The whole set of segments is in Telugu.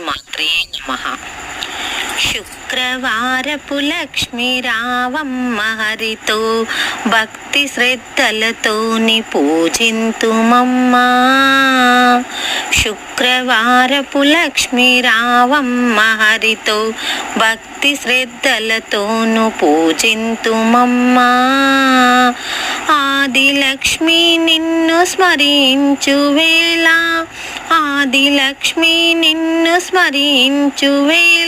मात्रे नमः శుక్రవారపు లక్ష్మి రావమ్మ హరితో భక్తి శ్రద్ధలతోని పూజింతుమమ్మా శుక్రవారపు లక్ష్మి రావమ్మ హరితో భక్తి శ్రద్ధలతోను పూజింతుమమ్మా ఆది లక్ష్మి నిన్ను స్మరించు వేళ ఆది లక్ష్మి నిన్ను స్మరించు వేళ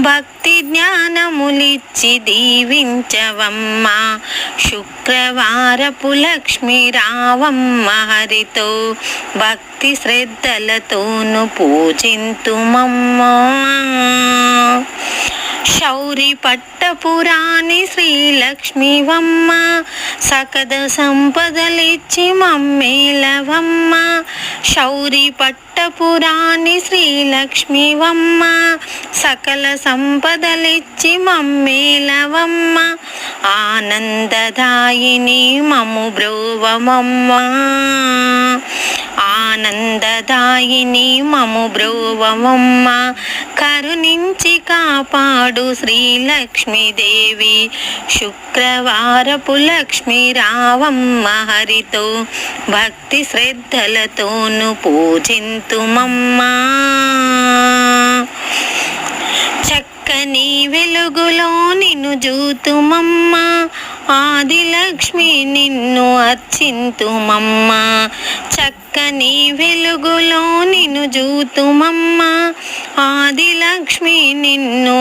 భక్తి జ్ఞానములిచ్చి దీవించవమ్మా. శుక్రవారపు లక్ష్మి రావమ్మ హరితో భక్తి శ్రద్ధలతోను పూజింతుమమ్మ. శౌరి పట్టపురాణి శ్రీలక్ష్మివమ్మ సకద సంపదలిచ్చి మమ్మేలవమ్మ శౌరి పట్టపురాణి శ్రీలక్ష్మివమ్మ సకల సంపదలిచ్చి మమ్మేలవమ్మ ఆనందదాయిని మము బ్రోవమమ్మా. ఆనందదాయిని మము బ్రోవమమ్మ కరుణించి కాపాడు శ్రీలక్ష్మీదేవి. శుక్రవారపు లక్ష్మి రావమ్మ హరితో భక్తి శ్రద్ధలతోను పూజింతుమమ్మా. చక్కని వెలుగులో నిన్ను జూతుమమ్మ. ఆది లక్ష్మి నిన్ను అర్చింతుమమ్మ. నీ వెలుగులో నిన్ను జూతుమమ్మ ఆది లక్ష్మి నిన్ను